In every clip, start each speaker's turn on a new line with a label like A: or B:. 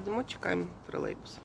A: ідемо, чекаємо тролейбус.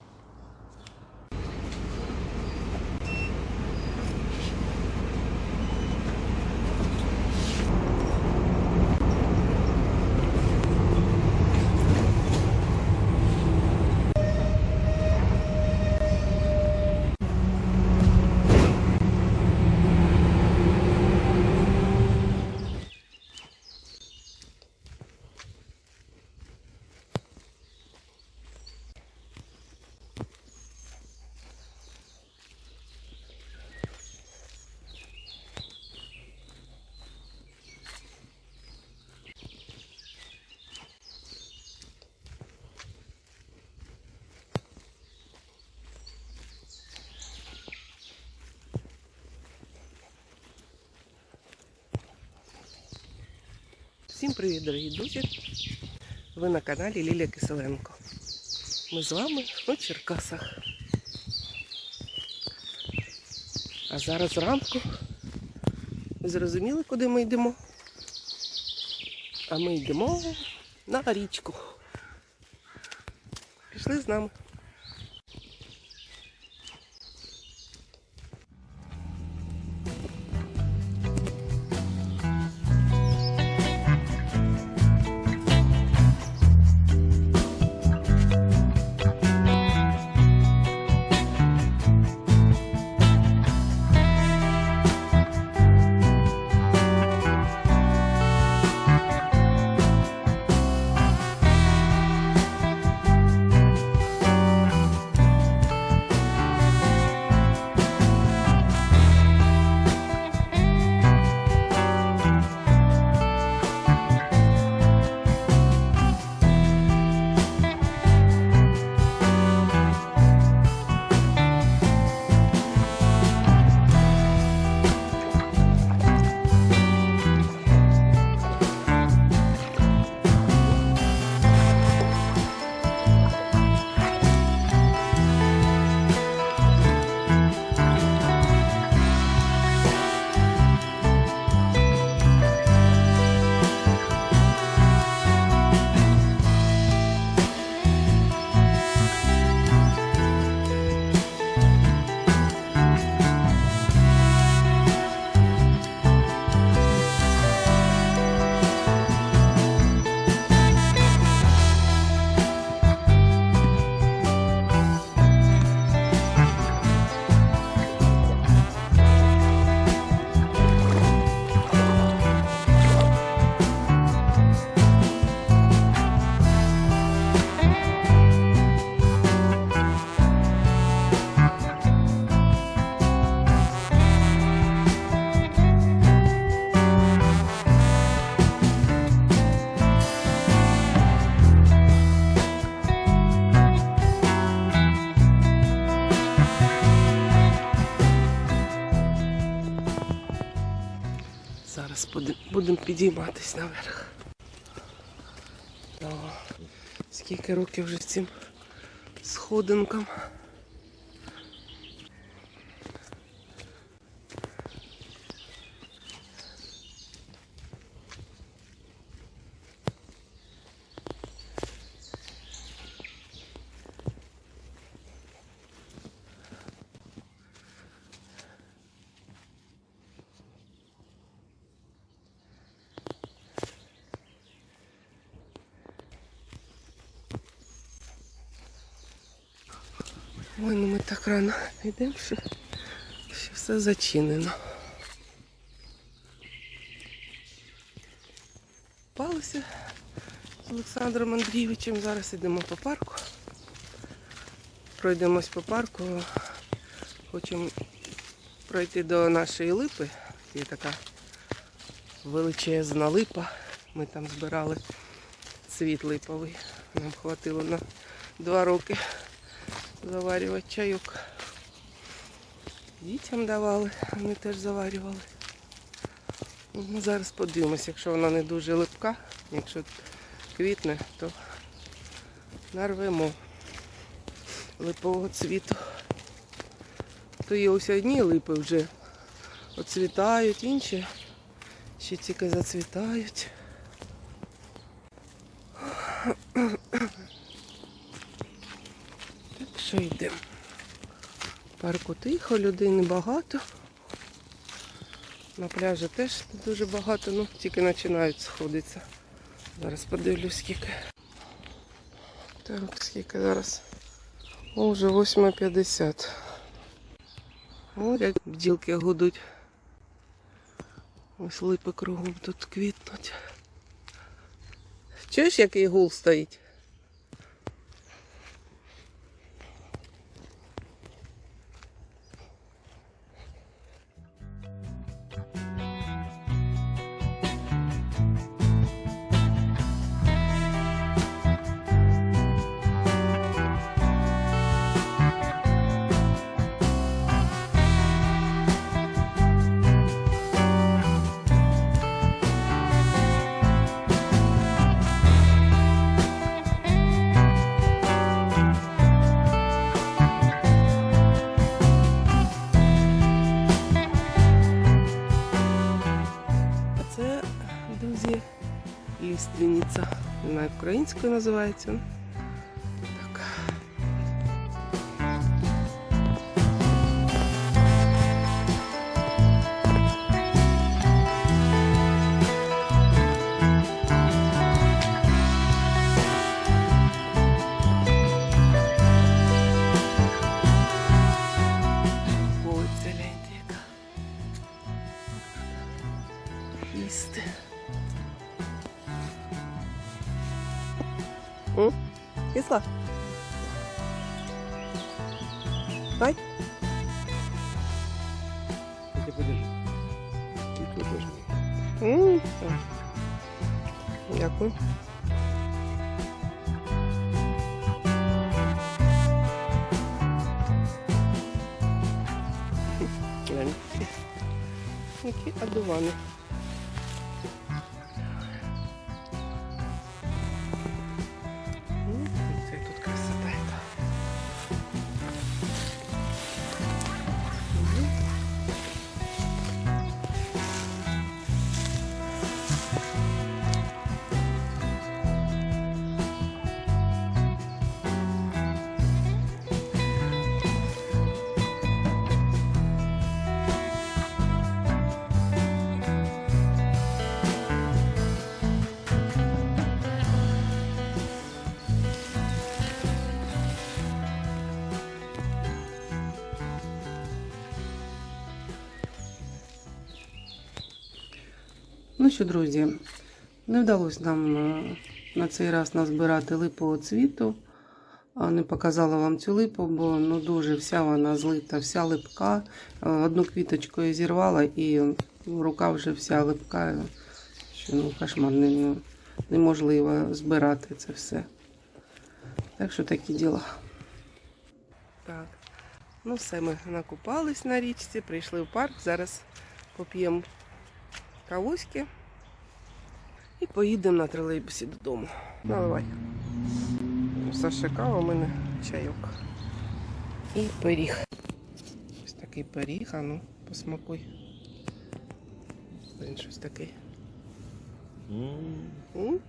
A: Всім привіт, дорогі друзі! Ви на каналі Лілія Киселенко. Ми з вами у Черкасах. А зараз зранку. Ви зрозуміли, куди ми йдемо? А ми йдемо на річку. Пішли з нами. Будемо підійматись наверх. Скільки років вже цим сходинкам. Ой, ну ми так рано йдемо, що, що все зачинено. Палися з Олександром Андрійовичем. Зараз йдемо по парку. Пройдемось по парку. Хочемо пройти до нашої липи. Є така величезна липа. Ми там збирали цвіт липовий. Нам хватило на два роки заварювати чайок. Дітям давали, вони теж заварювали. Ну, зараз подивимося, якщо вона не дуже липка, якщо квітне, то нарвемо липового цвіту. То є ось одні липи вже оцвітають, інші ще тільки зацвітають. Що йдемо. Парку тихо, людей небагато. На пляжі теж дуже багато, ну тільки починають сходитися. Зараз подивлюсь скільки. Так, скільки зараз? О, вже 8.50. О, як бджілки гудуть. Ось липи кругом тут квітнуть. Чуєш, який гул стоїть? Друзі, ліственниця. Вона українською називається. М? Кисла? Дай.
B: Тільки подержи. Тільки подержи.
A: М, так. Дякую. Глянь, Які одувани. Ну що, друзі, не вдалося нам е, на цей раз назбирати липового цвіту. Не показала вам цю липу, бо ну дуже вся вона злита, вся липка. Е, Одну квіточку я зірвала і рука вже вся липка. Що ну кошмар, не, ну, неможливо збирати це все. Так що такі діла. Так, ну все, ми накупались на річці, прийшли в парк. Зараз поп'ємо кавуськи і поїдемо на тролейбусі додому. Наливай. Кава, у мене чайок. І пиріг. Ось такий пиріг, а ну, посмакуй. Він щось такий.
B: Mm.
A: М?